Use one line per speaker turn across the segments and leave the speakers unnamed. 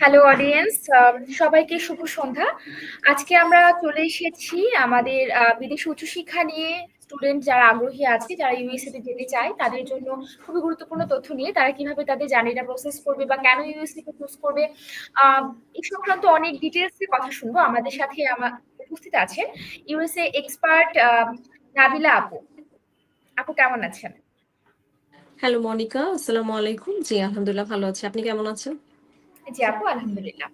Hello audience সবাইকে শুভ সন্ধ্যা। আজকে আমরা চলে এসেছি আমাদের বিদেশি উচ্চশিক্ষা নিয়ে স্টুডেন্ট যারা আগ্রহী আছে, যারা ইউএসএ তে যেতে চায়, তাদের জন্য খুবই গুরুত্বপূর্ণ তথ্য নিয়ে তারা কীভাবে তাদের জার্নিটা প্রসেস করবে বা কেন ইউএসএ কে চুজ করবে এই সংক্রান্ত অনেক ডিটেলস কথা শুনব। আমাদের সাথে আমার উপস্থিত আছেন ইউএসএ এক্সপার্ট নাবিলা আপু। আপু, কেমন আছেন?
হ্যালো মনিকা আসসালামু আলাইকুম জি, আলহামদুলিল্লাহ, ভালো আছি। আপনি কেমন আছেন?
জি, আপু, আলহামদুলিল্লাহ।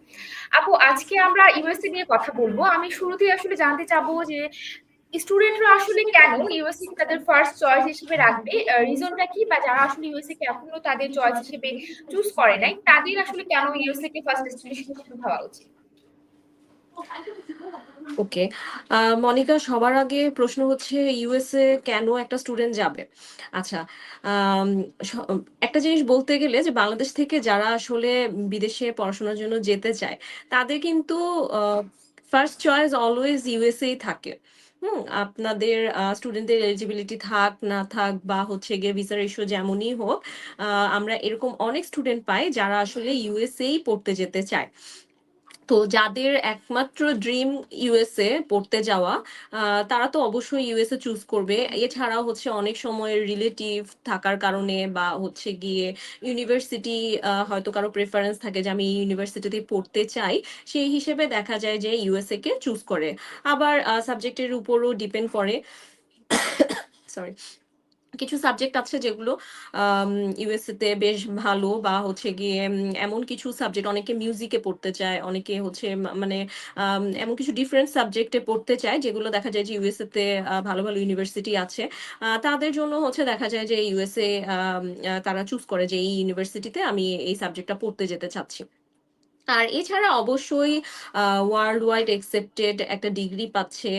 আপু, আজকে আমরা ইউএসএ নিয়ে কথা বলব। আমি শুরুতেই আসলে জানতে চাবো যে স্টুডেন্টরা আসলে কেন ইউএসএ কে তাদের ফার্স্ট চয়েস হিসেবে রাখবে? রিজনটা কি? বা যারা আসলে ইউএসএ কে এখনও তাদের চয়েস হিসেবে চুজ করে নাই, তাদের আসলে কেন ইউএসএ কে ফার্স্ট ডেস্টিনেশন হিসেবে ভাবা উচিত?
ওকে মনিকা, সবার আগে প্রশ্ন হচ্ছে ইউএসএ কেন একটা স্টুডেন্ট যাবে? আচ্ছা একটা জিনিস বলতে গেলে যে বাংলাদেশ থেকে যারা আসলে বিদেশে পড়াশোনার জন্য যেতে চায়, তাদের কিন্তু ফার্স্ট চয়েস অলওয়েজ ইউএসএ থাকে। হুম, আপনাদের স্টুডেন্টদের এলিজিবিলিটি থাক, না থাক, বা হচ্ছে গিয়ে ভিসার ইস্যু যেমনই হোক আমরা এরকম অনেক স্টুডেন্ট পাই যারা আসলে ইউএসএই পড়তে যেতে চায়। তো যাদের একমাত্র ড্রিম ইউএসএ পড়তে যাওয়া তারা তো অবশ্যই ইউএসএ চুজ করবে। এছাড়াও হচ্ছে অনেক সময় রিলেটিভ থাকার কারণে বা হচ্ছে গিয়ে ইউনিভার্সিটি হয়তো কারও প্রেফারেন্স থাকে যে আমি ইউনিভার্সিটিতে পড়তে চাই, সেই হিসেবে দেখা যায় যে ইউএসএ কে চুজ করে। আবার সাবজেক্টের উপরও ডিপেন্ড করে। সরি কিছু সাবজেক্ট আছে যেগুলো ইউএসএ তে বেশ ভালো বা হচ্ছে গিয়ে এমন কিছু সাবজেক্ট অনেকে মিউজিকে পড়তে চায়, অনেকে হচ্ছে মানে এমন কিছু ডিফারেন্ট সাবজেক্টে পড়তে চায় যেগুলো দেখা যায় যে ইউএসএ তে ভালো ভালো ইউনিভার্সিটি আছে। তাদের জন্য হচ্ছে দেখা যায় যে ইউএসএ তারা চুজ করে যে এই ইউনিভার্সিটিতে আমি এই সাবজেক্টটা পড়তে যেতে চাচ্ছি। আর এছাড়া অবশ্যই ওয়ার্ল্ড ওয়াইড একসেপ্টেড একটা ডিগ্রি পাচ্ছে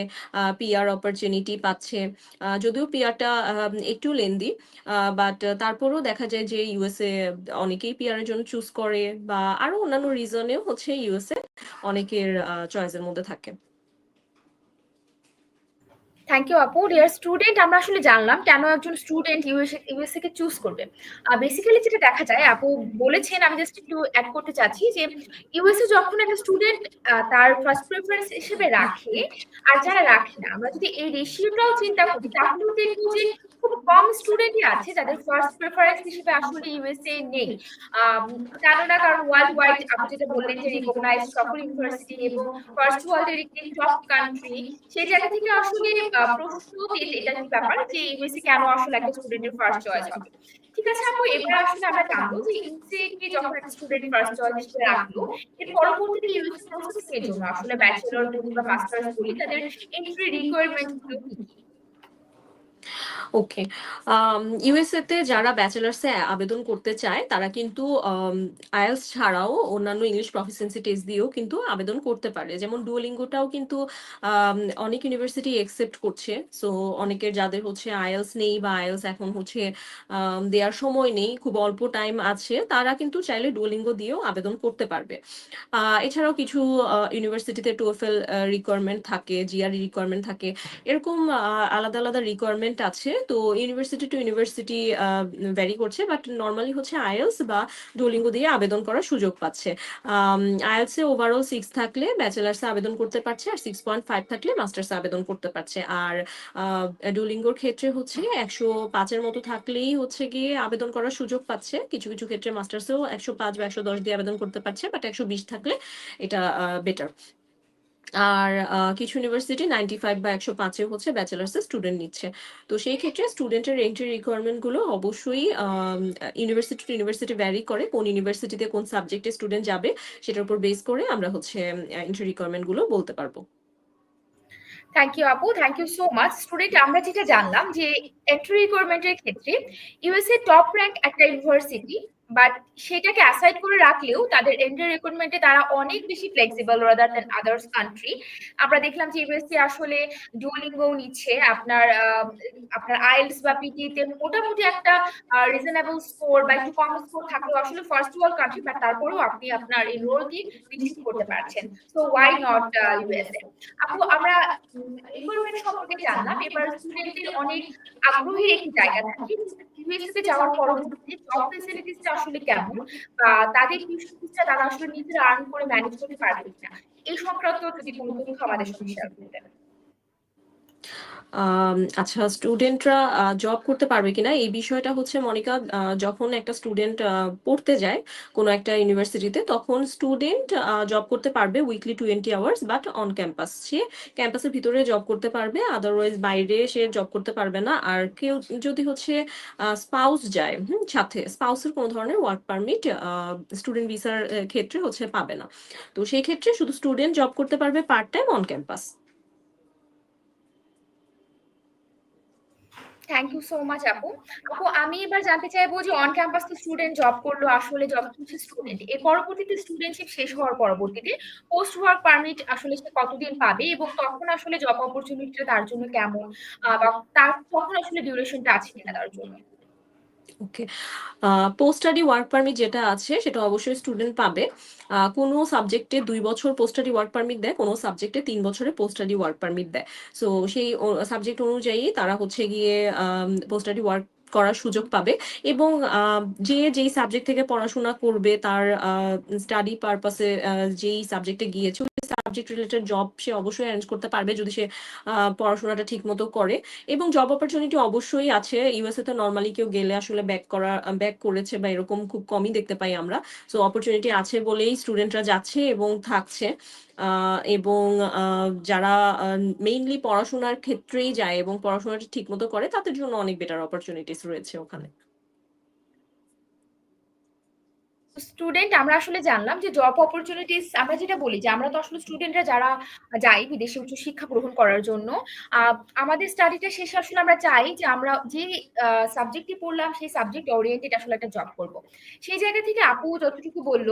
পিআর অপরচুনিটি পাচ্ছে। যদিও পিআরটা একটু লেন্দি বাট তারপরেও দেখা যায় যে ইউএসএ অনেকেই পিআর এর জন্য চুজ করে বা আরও অন্যান্য রিজনেও হচ্ছে ইউএসএ অনেকের চয়েসের মধ্যে থাকে।
থ্যাংক ইউ আপু ডিয়ার স্টুডেন্ট আমরা আসলে জানলাম কেন একজন স্টুডেন্ট ইউএসএ ইউএসএ কে চুজ করবে। আর বেসিক্যালি যেটা দেখা যায় আপু বলেছেন আমি জাস্ট একটু অ্যাড করতে চাচ্ছি যে ইউএসএ যখন একটা স্টুডেন্ট তার ফার্স্ট প্রেফারেন্স হিসেবে রাখে আর যারা রাখে না আমরা যদি এই রেশিওটাও চিন্তা করি তাহলেও দেখব যে খুব কম স্টুডেন্টই আছে যাদের ফার্স্ট প্রেফারেন্স হিসেবে আসলে ইউএসএ নেই। আম, কেন না কারণ ওয়ার্ল্ড ওয়াইড আপনি যেটা বললেন যে রিকগনাইজ সকল ইউনিভার্সিটি এবং ফার্স্ট ওয়ার্ল্ডের একটি টপ কান্ট্রি সেই জায়গা থেকে আসলে প্রশ্ন এটা ব্যাপার যে ইউএসএ কেন আসলে একটা স্টুডেন্টের ফার্স্ট চয়েস হবে ঠিক আছে আপু, এবার আসলে আমরা জানব যে ইউএসএ কে যখন একটা স্টুডেন্ট ফার্স্ট চয়েস হিসেবে রাখল, এর পরবর্তীতে ইউএসএ প্রসেস এর জন্য, আসলে ব্যাচেলর বা মাস্টার্স বলি, তাদের এন্ট্রি রিকোয়ারমেন্টগুলো কি কি?
ওকে ইউএসএ তে যারা ব্যাচেলার্সে আবেদন করতে চায় তারা কিন্তু আইএলস ছাড়াও অন্যান্য ইংলিশ প্রফিসিয়েন্সি টেস্ট দিয়েও কিন্তু আবেদন করতে পারে। যেমন ডুওলিঙ্গোটাও কিন্তু আম, অনেক ইউনিভার্সিটি একসেপ্ট করছে। সো অনেকের যাদের হচ্ছে আইএলস নেই বা আইএলস এখন হচ্ছে দেওয়ার সময় নেই খুব অল্প টাইম আছে তারা কিন্তু চাইলে ডুওলিঙ্গো দিয়েও আবেদন করতে পারবে। এছাড়াও কিছু ইউনিভার্সিটিতে টোয়েফেল রিকোয়ারমেন্ট থাকে জিআরই রিকোয়ারমেন্ট থাকে। এরকম আলাদা আলাদা রিকোয়ারমেন্ট আছে, তো ইউনিভার্সিটি টু ইউনিভার্সিটি ভ্যারি করছে বাট নর্মালি হচ্ছে আইএলস বা ডুওলিঙ্গো দিয়ে আবেদন করার সুযোগ পাচ্ছে। আইএলস এ ওভারঅল সিক্স থাকলে ব্যাচেলার্স আবেদন করতে পারছে আর সিক্স পয়েন্ট ফাইভ থাকলে মাস্টার্স আবেদন করতে পারছে। আর ডুওলিঙ্গোর ক্ষেত্রে হচ্ছে একশো পাঁচের মতো থাকলেই হচ্ছে গিয়ে আবেদন করার সুযোগ পাচ্ছে। কিছু কিছু ক্ষেত্রে মাস্টার্সেও একশো পাঁচ বা একশো দশ দিয়ে আবেদন করতে পারছে বাট একশো বিশ থাকলে এটা বেটার আর কিছু ইউনিভার্সিটি নাইনটি ফাইভ বা একশো পাঁচে হচ্ছে ব্যাচেলার্সের স্টুডেন্ট নিচ্ছে। তো সেই ক্ষেত্রে স্টুডেন্টের এন্ট্রি রিকোয়ারমেন্টগুলো অবশ্যই ইউনিভার্সিটি টু ইউনিভার্সিটি ভ্যারি করে, কোন ইউনিভার্সিটিতে কোন সাবজেক্টে স্টুডেন্ট যাবে, সেটার উপর বেস করে আমরা হচ্ছে এন্ট্রি রিকোয়ারমেন্টগুলো বলতে পারব।
থ্যাংক ইউ আপু thank you so much student আমরা যেটা জানলাম যে এন্ট্রি রিকোয়ারমেন্টের ক্ষেত্রে ইউএসএ টপ র্যাঙ্ক একটা ইউনিভার্সিটি বাট সেটাকে অ্যাসাইড করে রাখলেও তাদের এন্ট্রি রিক্রুটমেন্টে তারা অনেক বেশি flexible rather than others country আমরা দেখলাম যে ইউএসসি আসলে ডুওলিঙ্গো নিচ্ছে, আপনার আপনার আইএলস বা পিটিতে মোটামুটি একটা রিজনেবল স্কোর বা একটু কম স্কোর থাকলেও আসলে ফার্স্ট ওয়ার্ল্ড কান্ট্রি বাট তারপরেও আপনি আপনার এই রোল দিয়ে রিজিস্ট করতে পারছেন। সো ওয়াই নট ইউএসএ আপু, আমরা রিক্রুটমেন্ট সম্পর্কে জানলাম। এবার স্টুডেন্টদের অনেক আগ্রহের একটি জায়গা থাকে। ইউএসএ তে যাওয়ার পরবর্তীতে জব ফেসিলিটিসটা আসলে কেমন? বা তাদের ফিসটা তারা আসলে নিজেরা আর্ন করে ম্যানেজ করতে পারবে কিনা? এই সংক্রান্ত যদি কোনো তথ্য আমাদের সাথে শেয়ার করতেন।
আম আচ্ছা স্টুডেন্টরা জব করতে পারবে কিনা এই বিষয়টা হচ্ছে, মনিকা যখন একটা স্টুডেন্ট পড়তে যায় কোনো একটা ইউনিভার্সিটিতে তখন স্টুডেন্ট জব করতে পারবে weekly 20 hours but on campus. সে ক্যাম্পাসের ভিতরে জব করতে পারবে আদারওয়াইজ বাইরে সে জব করতে পারবে না। আর কেউ যদি হচ্ছে স্পাউস যায়? সাথে স্পাউসের কোনো ধরনের ওয়ার্ক পারমিট স্টুডেন্ট ভিসার ক্ষেত্রে হচ্ছে পাবে না। তো সেই ক্ষেত্রে শুধু স্টুডেন্ট জব করতে পারবে part time on campus.
Thank you so much আপু। আপু, আমি এবার জানতে চাইব যে অন ক্যাম্পাস তো স্টুডেন্ট জব করল আসলে জব করছে স্টুডেন্ট। এর পরবর্তীতে স্টুডেন্টশিপ শেষ হওয়ার পরবর্তীতে পোস্ট ওয়ার্ক পারমিট আসলে সে কতদিন পাবে এবং তখন আসলে জব অপরচুনিটিটা তার জন্য কেমন? বা তার, তখন আসলে ডিউরেশনটা আছে কিনা তার জন্য?
Okay. Post study work permit যেটা আছে সেটা অবশ্যই স্টুডেন্ট পাবে। কোনো সাবজেক্টে ২ বছর পোস্ট স্টাডি ওয়ার্ক পারমিট দেয়, কোনো সাবজেক্টে ৩ বছরের পোস্ট স্টাডি ওয়ার্ক পারমিট দেয়। সো সেই সাবজেক্ট অনুযায়ী তারা হচ্ছে গিয়ে পোস্ট স্টাডি ওয়ার্ক করার সুযোগ পাবে এবং যে যেই সাবজেক্ট থেকে পড়াশোনা করবে তার স্টাডি পারপাস যেই সাবজেক্টে গিয়েছে সাবজেক্ট রিলেটেড জব সে অবশ্যই এরেঞ্জ করতে পারবে যদি সে পড়াশোনাটা ঠিকমতো করে এবং জব অপরচুনিটি অবশ্যই আছে। ইউএসএ তে নর্মালি কেউ গেলে আসলে ব্যাক করা ব্যাক করেছে বা এরকম খুব কমই দেখতে পাই আমরা। সো অপরচুনিটি আছে বলেই স্টুডেন্টরা যাচ্ছে এবং থাকছে। এবং যারা মেইনলি পড়াশোনার ক্ষেত্রেই যায় এবং পড়াশোনাটা ঠিক মতো করে, তাদের জন্য অনেক বেটার অপরচুনিটিস রয়েছে ওখানে।
স্টুডেন্ট আমরা আসলে জানলাম যে জব অপরচুনিটিস আমরা যেটা বলি যে আমরা তো আসলে স্টুডেন্টরা যারা যাই বিদেশে উচ্চ শিক্ষা গ্রহণ করার জন্য আমাদের স্টাডিটা শেষে আসলে আমরা চাই যে আমরা যে সাবজেক্টটি পড়লাম সেই সাবজেক্ট ওরিয়েন্টেড আসলে একটা জব করব। সেই জায়গা থেকে আপু যতটুকু বলল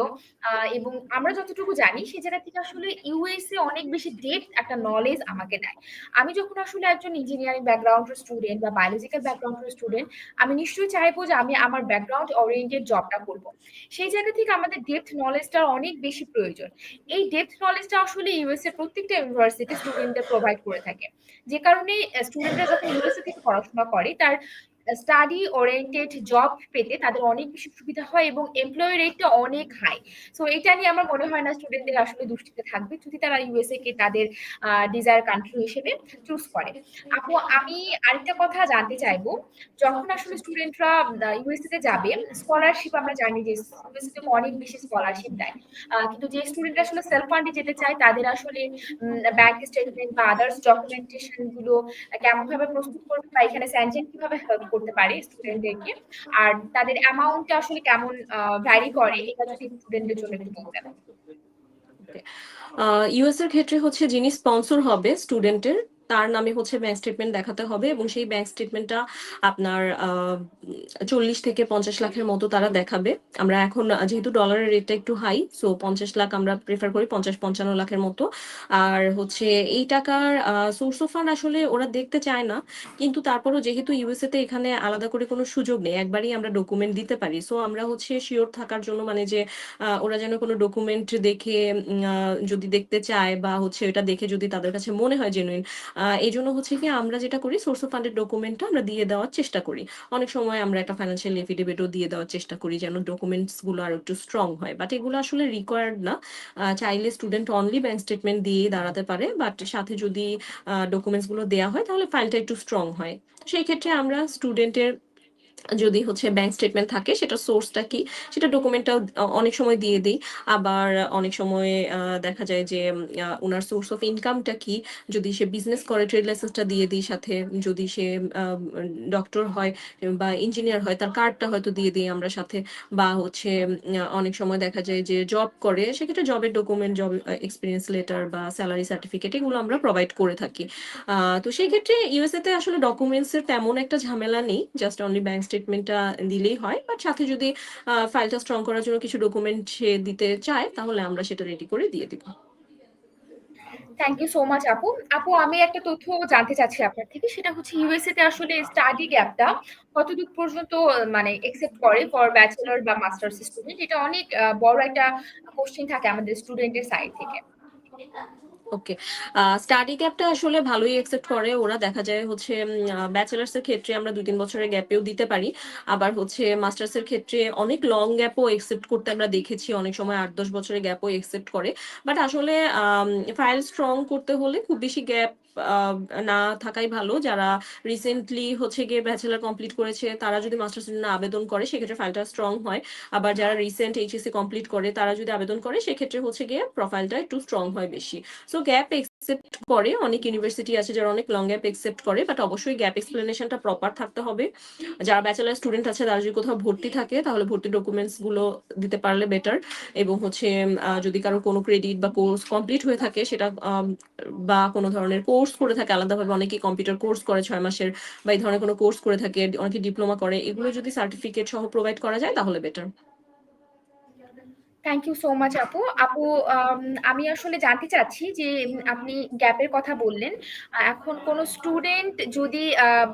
এবং আমরা যতটুকু জানি সেই জায়গা থেকে আসলে ইউএসএ অনেক বেশি ডেপথ একটা নলেজ আমাকে দেয়। আমি যখন আসলে একজন ইঞ্জিনিয়ারিং ব্যাকগ্রাউন্ডের স্টুডেন্ট বা বায়োলজিক্যাল ব্যাকগ্রাউন্ডের স্টুডেন্ট আমি নিশ্চয়ই চাইব যে আমি আমার ব্যাকগ্রাউন্ড ওরিয়েন্টেড জবটা করব। সেই জায়গা থেকে আমাদের ডেপথ নলেজটা অনেক বেশি প্রয়োজন। এই ডেপথ নলেজটা আসলে ইউএসএ প্রত্যেকটা ইউনিভার্সিটি স্টুডেন্টদের প্রোভাইড করে থাকে। যে কারণে স্টুডেন্টরা যখন ইউএসএ থেকে পড়াশোনা করে, তার স্টাডি ওরিয়েন্টেড জব পেতে তাদের অনেক বেশি সুবিধা হয় এবং এমপ্লয়ি রেটটা অনেক হাই। সো এটা নিয়ে আমার মনে হয় না স্টুডেন্টদের আসলে দুশ্চিন্তা থাকবে যদি তারা ইউএসএ কে তাদের ডিজায়ার কান্ট্রি হিসেবে চুজ করে। আপু আমি আরেকটা কথা জানতে চাইব, যখন আসলে স্টুডেন্টরা ইউএসএ তে যাবে স্কলারশিপ আমরা জানি যে ইউএসএ অনেক বেশি স্কলারশিপ দেয়। কিন্তু যে স্টুডেন্টরা আসলে সেলফ ফান্ড যেতে চায় তাদের আসলে ব্যাংক স্টেটমেন্ট বা আদার্স ডকুমেন্টেশনগুলো কেমনভাবে প্রস্তুত করবে বা এখানে স্যানজেন কীভাবে হেল্প করতে পারে স্টুডেন্টদেরকে? আর তাদের অ্যামাউন্টটা আসলে কেমন ভ্যারি করে, এটা যদি স্টুডেন্টদের জন্য একটু বলতেন।
ইউএস এর ক্ষেত্রে হচ্ছে যিনি স্পন্সর হবে স্টুডেন্টের তার নামে হচ্ছে ব্যাংক স্টেটমেন্ট দেখাতে হবে এবং সেই ব্যাংক স্টেটমেন্টটা আপনার ৪০ থেকে ৫০ লাখের মতো তারা দেখাবে। আমরা এখন যেহেতু ডলারের রেটটা একটু হাই সো ৫০ লাখ আমরা প্রেফার করি ৫০-৫৫ লাখের মতো। আর হচ্ছে এই টাকার সোর্স অফ ফান্ড আসলে ওরা দেখতে চায় না। কিন্তু তারপরও যেহেতু ইউএসএ তে এখানে আলাদা করে কোনো সুযোগ নেই। একবারই আমরা ডকুমেন্ট দিতে পারি। সো আমরা হচ্ছে শিওর থাকার জন্য মানে যে ওরা যেন কোনো ডকুমেন্ট দেখে যদি দেখতে চায় বা হচ্ছে এটা দেখে যদি তাদের কাছে মনে হয় জেনুইন আ জন্য হচ্ছে কি আমরা যেটা করি সোর্স অফ ফান্ডের ডকুমেন্টটা আমরা দিয়ে দেওয়ার চেষ্টা করি। অনেক সময় আমরা একটা ফাইন্যান্সিয়াল এফিডেভিটও দিয়ে দেওয়ার চেষ্টা করি যেন ডকুমেন্টসগুলো আরও একটু স্ট্রং হয়। বাট এগুলো আসলে রিকোয়ার্ড না। চাইলে স্টুডেন্ট অনলি ব্যাংক স্টেটমেন্ট দিয়ে দাঁড়াতে পারে। বাট সাথে যদি ডকুমেন্টসগুলো ডকুমেন্টসগুলো দেওয়া হয় তাহলে ফাইলটা একটু স্ট্রং হয়। সেই ক্ষেত্রে আমরা স্টুডেন্টের যদি হচ্ছে ব্যাংক স্টেটমেন্ট থাকে সেটার সোর্সটা কি সেটা ডকুমেন্টটাও অনেক সময় দিয়ে দেই। আবার অনেক সময় দেখা যায় যে আ উনার সোর্স অফ ইনকামটা কি? যদি সে বিজনেস করে ট্রেড লাইসেন্সটা দিয়ে দিই সাথে। যদি সে ডক্টর হয় বা ইঞ্জিনিয়ার হয় তার কার্ডটা হয়তো দিয়ে দেই আমরা সাথে। বা হচ্ছে অনেক সময় দেখা যায় যে জব করে সেক্ষেত্রে জবের ডকুমেন্ট, জব এক্সপিরিয়েন্স লেটার বা স্যালারি সার্টিফিকেট এগুলো আমরা প্রোভাইড করে থাকি। তো সেই ক্ষেত্রে ইউএসএ তে আসলে ডকুমেন্টস এর তেমন একটা ঝামেলা নেই। জাস্ট অনলি ব্যাংক স্টেটমেন্টটা দিলেই হয়। বাট সাথে যদি ফাইলটা স্ট্রং করার জন্য কিছু ডকুমেন্ট সে দিতে চায়, তাহলে আমরা সেটা রেডি করে দিয়ে দিব।
থ্যাংক ইউ সো মাচ আপু। আপু, আমি একটা তথ্য জানতে চাচ্ছি আপনার থেকে। সেটা হচ্ছে ইউএসএ তে আসলে স্টাডি গ্যাপটা কতদূর পর্যন্ত মানে একসেপ্ট করে ফর ব্যাচেলর বা মাস্টার্স স্টুডেন্ট? এটা অনেক বড় একটা কোয়েশ্চেন থাকে আমাদের স্টুডেন্টের সাইড থেকে।
ওকে স্টাডি গ্যাপটা আসলে ভালোই একসেপ্ট করে। ওরা দেখা যায় হচ্ছে ব্যাচেলার্স এর ক্ষেত্রে আমরা দুই তিন বছরের গ্যাপেও দিতে পারি। আবার হচ্ছে মাস্টার্স এর ক্ষেত্রে অনেক লং গ্যাপও একসেপ্ট করতে আমরা দেখেছি। অনেক সময় আট দশ বছরের গ্যাপও একসেপ্ট করে। বাট আসলে ফাইল স্ট্রং করতে হলে খুব বেশি গ্যাপ না থাকাই ভালো। যারা রিসেন্টলি হচ্ছে গিয়ে ব্যাচেলার কমপ্লিট করেছে, তারা যদি মাস্টার্স জন্য আবেদন করে, সেক্ষেত্রে ফাইলটা স্ট্রং হয়। আবার যারা রিসেন্ট এইচএসসি কমপ্লিট করে, তারা যদি আবেদন করে, সেক্ষেত্রে হচ্ছে গিয়ে প্রোফাইলটা একটু স্ট্রং হয় বেশি। সো গ্যাপ একসেপ্ট করে, অনেক ইউনিভার্সিটি আছে যারা অনেক লং গ্যাপ একসেপ্ট করে বাট অবশ্যই গ্যাপ এক্সপ্লেনেশনটা প্রপার থাকতে হবে। যারা ব্যাচেলার স্টুডেন্ট আছে, তারা যদি কোথাও ভর্তি থাকে, তাহলে ভর্তি ডকুমেন্টসগুলো দিতে পারলে বেটার এবং হচ্ছে যদি কারও কোনো ক্রেডিট বা কোর্স কমপ্লিট হয়ে থাকে, সেটা বা কোনো ধরনের কোর্স করে থাকে, আলাদাভাবে অনেকেই কম্পিউটার কোর্স করে ছয় মাসের, বা এই ধরনের কোনো কোর্স করে থাকে, অনেকে ডিপ্লোমা করে, এগুলো যদি সার্টিফিকেট সহ প্রোভাইড করা যায়, তাহলে better
thank you so much আপু। আপু, আমি আসলে জানতে চাচ্ছি যে আপনি গ্যাপের কথা বললেন। এখন কোন স্টুডেন্ট যদি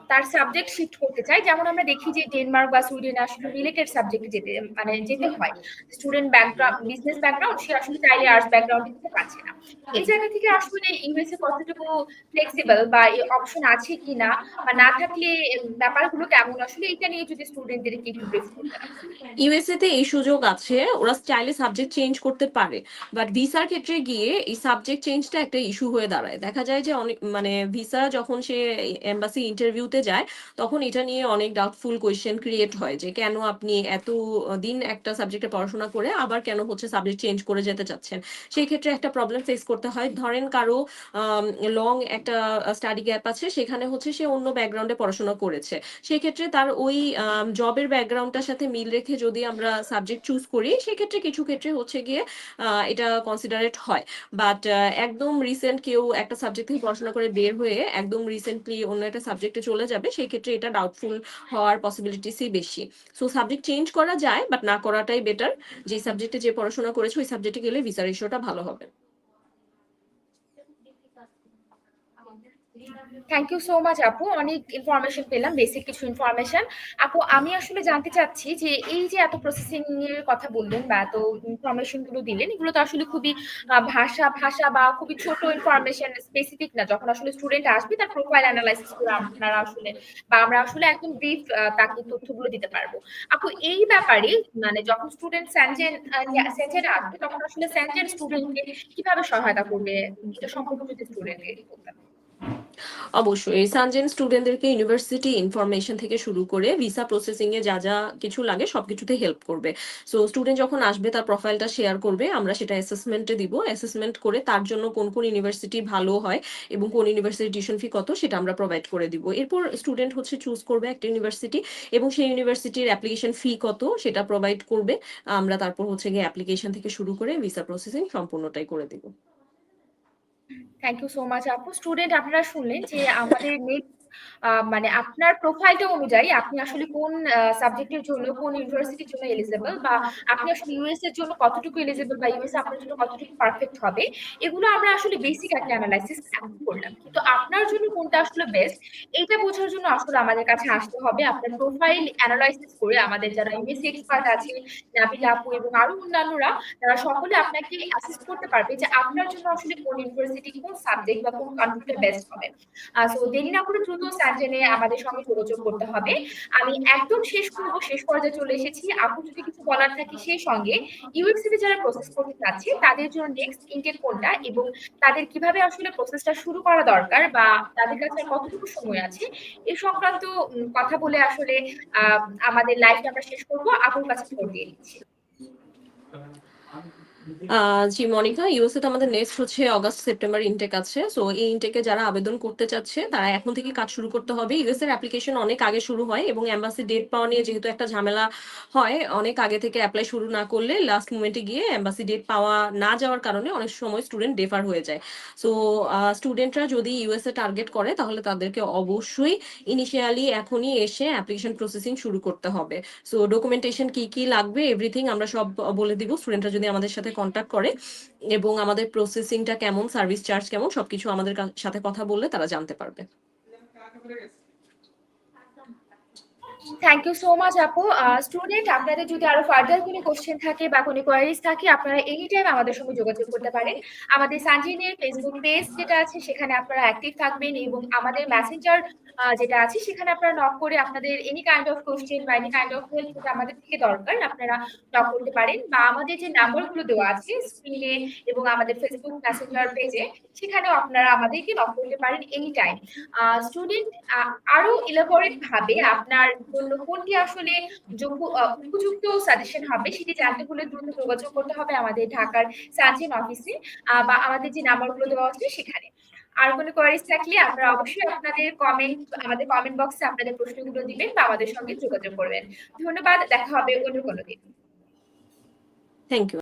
তার সাবজেক্ট শিফট করতে চায়, যেমন আমরা দেখি যে ডেনমার্ক বা সুইডেন আসলে রিলেটেড সাবজেক্টে যেতে মানে যেতে হয়। স্টুডেন্ট ব্যাকগ্রাউন্ড বিজনেস ব্যাকগ্রাউন্ড সে আসলে চাইলে আর্টস ব্যাকগ্রাউন্ডে যেতে পারছে না। এই জায়গা থেকে আসলে ইউএসএ কতটুকু ফ্লেক্সিবল বা অপশন আছে কি না বা না থাকলে ব্যাপারগুলো কেমন? আসলে এটা নিয়ে যদি ব্রিফ করতেন।
ইউএসএ তে এই সুযোগ আছে। ওরা চাইলে সাবজেক্ট চেঞ্জ করতে পারে। বাট ভিসার ক্ষেত্রে গিয়ে এই সাবজেক্ট চেঞ্জটা একটা ইস্যু হয়ে দাঁড়ায়। দেখা যায় যে অনেক মানে ভিসা যখন সে এম্বাসি ইন্টারভিউতে যায়, তখন এটা নিয়ে অনেক ডাউটফুল কোয়েশ্চেন ক্রিয়েট হয় যে কেন আপনি এত দিন একটা সাবজেক্টে পড়াশোনা করে আবার কেন হচ্ছে সাবজেক্ট চেঞ্জ করে যেতে চাচ্ছেন? সেই ক্ষেত্রে একটা প্রবলেম ফেস করতে হয়। ধরেন কারও লং একটা স্টাডি গ্যাপ আছে, সেখানে হচ্ছে সে অন্য ব্যাকগ্রাউন্ডে পড়াশোনা করেছে। সেক্ষেত্রে তার ওই জবের ব্যাকগ্রাউন্ডটার সাথে মিল রেখে যদি আমরা সাবজেক্ট চুজ করি সেক্ষেত্রে কিছু ক্ষেত্রে হচ্ছে গিয়ে এটা কনসিডারেট হয়। বাট একদম রিসেন্ট কেউ একটা সাবজেক্ট থেকে পড়াশোনা করে বের হয়ে একদম রিসেন্টলি অন্য একটা সাবজেক্টে চলে যাবে, সেই ক্ষেত্রে এটা ডাউটফুল হওয়ার পসিবিলিটিসই বেশি। সো সাবজেক্ট চেঞ্জ করা যায় বাট না করাটাই বেটার যে সাবজেক্টে যে পড়াশোনা করেছে, ওই সাবজেক্টে গেলে ভিসা রেশিওটা ভালো হবে।
থ্যাংক ইউ সো মাচ আপু। অনেক ইনফরমেশন পেলাম বেসিক কিছু ইনফরমেশন আপু, আমি আসলে জানতে চাচ্ছি যে এই যে এত প্রসেসিং এর কথা বললেন বা এত ইনফরমেশনগুলো দিলেন, এগুলো তো আসলে খুবই ভাষা ভাষা বা খুবই ছোট ইনফরমেশন স্পেসিফিক না। যখন আসলে স্টুডেন্ট আসবে, তার প্রোফাইল অ্যানালাইসিস করে আপনারা আসলে বা আমরা আসলে একদম ব্রিফ তাকে তথ্যগুলো দিতে পারব। আপু, এই ব্যাপারে মানে যখন স্টুডেন্ট স্যানজেন সেন্টারে আসবে, তখন আসলে সেন্টার স্টুডেন্টকে কীভাবে সহায়তা করবে? এটা সম্পর্কে যদি স্টুডেন্টকে বলতেন
অবশ্যই। সানজেন স্টুডেন্টদেরকে ইউনিভার্সিটি ইনফরমেশন থেকে শুরু করে ভিসা প্রসেসিং এ যা যা কিছু লাগে সবকিছুতে হেল্প করবে। সো স্টুডেন্ট যখন আসবে, তার প্রোফাইলটা শেয়ার করবে, আমরা সেটা অ্যাসেসমেন্টে দিব। অ্যাসেসমেন্ট করে তার জন্য কোন কোন ইউনিভার্সিটি ভালো হয় এবং কোন ইউনিভার্সিটি টিউশন ফি কত সেটা আমরা প্রোভাইড করে দিব। এরপর স্টুডেন্ট হচ্ছে চুজ করবে একটা ইউনিভার্সিটি এবং সেই ইউনিভার্সিটির অ্যাপ্লিকেশন ফি কত সেটা প্রোভাইড করবে। আমরা তারপর হচ্ছে গিয়ে অ্যাপ্লিকেশন থেকে শুরু করে ভিসা প্রসেসিং সম্পূর্ণটাই করে দিব।
থ্যাংক ইউ সো মাচ আপু স্টুডেন্ট আপনারা শুনলেন যে আমাদের নেক্সট মানে আপনার প্রোফাইলটা অনুযায়ী আপনি আসলে কোন সাবজেক্টের জন্য, কোন ইউনিভার্সিটির জন্য এলিজিবল বা আপনি আসলে ইউএস এর জন্য কতটুকু এলিজিবল বা ইউএস আপনার জন্য কতটুকু পারফেক্ট হবে, এগুলো আমরা আসলে বেসিক একটা অ্যানালাইসিস করলাম। কিন্তু আপনার জন্য কোনটা আসলে বেস্ট এইটা বোঝার জন্য আসলে আমাদের কাছে আসতে হবে আপনার প্রোফাইল অ্যানালাইসিস করে আমাদের যারা ইউএস এক্সপার্ট আছে, নাবিলা আপু এবং আরও অন্যান্যরা, তারা সকলে আপনাকে অ্যাসিস্ট করতে পারবে যে আপনার জন্য আসলে কোন ইউনিভার্সিটি কোন সাবজেক্ট বা কোন কান্ট্রিটা বেস্ট হবে। সো দেরি না করে দ্রুত স্যানজেনে আমাদের সঙ্গে যোগাযোগ করতে হবে। আমি একদম শেষ করব, শেষ পর্যায়ে চলে এসেছি। আপু, যদি কিছু বলার থাকে সেই সঙ্গে ইউএসসিতে যারা প্রসেস করতে চাচ্ছে, তাদের জন্য নেক্সট ইনটেক কোনটা এবং তাদের কীভাবে আসলে প্রসেসটা শুরু করা দরকার বা তাদের কাছে কতটুকু সময় আছে এই সংক্রান্ত কথা বলে আসলে আমাদের লাইফটা আমরা শেষ করব। আপুর কাছে ফোন দিয়ে নিচ্ছি
জি, মনিকা ইউএসএ তে আমাদের নেক্সট হচ্ছে অগস্ট সেপ্টেম্বর ইনটেক আছে। সো এই ইনটেকে যারা আবেদন করতে চাচ্ছে, তারা এখন থেকে কাজ শুরু করতে হবে। ইউএস এর অ্যাপ্লিকেশন অনেক আগে শুরু হয় এবং এম্বাসি ডেট পাওয়া নিয়ে যেহেতু একটা ঝামেলা হয়, অনেক আগে থেকে অ্যাপ্লাই শুরু না করলে লাস্ট মোমেন্টে গিয়ে এম্বাসি ডেট পাওয়া না যাওয়ার কারণে অনেক সময় স্টুডেন্ট ডেফার হয়ে যায়। সো স্টুডেন্টরা যদি ইউএসএ টার্গেট করে, তাহলে তাদেরকে অবশ্যই ইনিশিয়ালি এখনই এসে অ্যাপ্লিকেশন প্রসেসিং শুরু করতে হবে। সো ডকুমেন্টেশন কি কি লাগবে এভরিথিং আমরা সব বলে দিব। স্টুডেন্টরা যদি আমাদের সাথে কন্ট্যাক্ট করে এবং আমাদের প্রসেসিংটা কেমন সার্ভিস চার্জ কেমন, সবকিছু আমাদের সাথে কথা বললে তারা জানতে পারবে।
থ্যাংক ইউ সো মাচ আপু। স্টুডেন্ট আপনাদের যদি আরও ফার্দার কোনো কোশ্চেন থাকে বা কোনো কোয়ারিজ থাকে, আপনারা এনি টাইম আমাদের সঙ্গে যোগাযোগ করতে পারেন। আমাদের সানজিনের ফেসবুক পেজ যেটা আছে, সেখানে আপনারা অ্যাক্টিভ থাকবেন এবং আমাদের মেসেঞ্জার যেটা আছে, সেখানে আপনারা নক করে আপনাদের এনি কাইন্ড অফ কোশ্চেন বা এনি কাইন্ড অফ হেল্প যেটা আমাদের থেকে দরকার, আপনারা নক করতে পারেন। বা আমাদের যে নাম্বারগুলো দেওয়া আছে স্ক্রিনে এবং আমাদের ফেসবুক মেসেঞ্জার পেজে সেখানেও আপনারা আমাদেরকে নক করতে পারেন এনি টাইম স্টুডেন্ট আরও ইলাবোরেট ভাবে আপনার জন্য কোনটি আসলে যোগ্য উপযুক্ত সাজেশন হবে, সেটি জানতে হলে দ্রুত যোগাযোগ করতে হবে আমাদের ঢাকার সানজেন অফিসে বা আমাদের যে নাম্বারগুলো দেওয়া আছে, সেখানে। আর কোনো কোয়ারিজ থাকলে আপনারা অবশ্যই আপনাদের কমেন্ট আমাদের কমেন্ট বক্সে আপনাদের প্রশ্নগুলো দিবেন বা আমাদের সঙ্গে যোগাযোগ করবেন। ধন্যবাদ, দেখা হবে অন্য কোনো দিন।
Thank you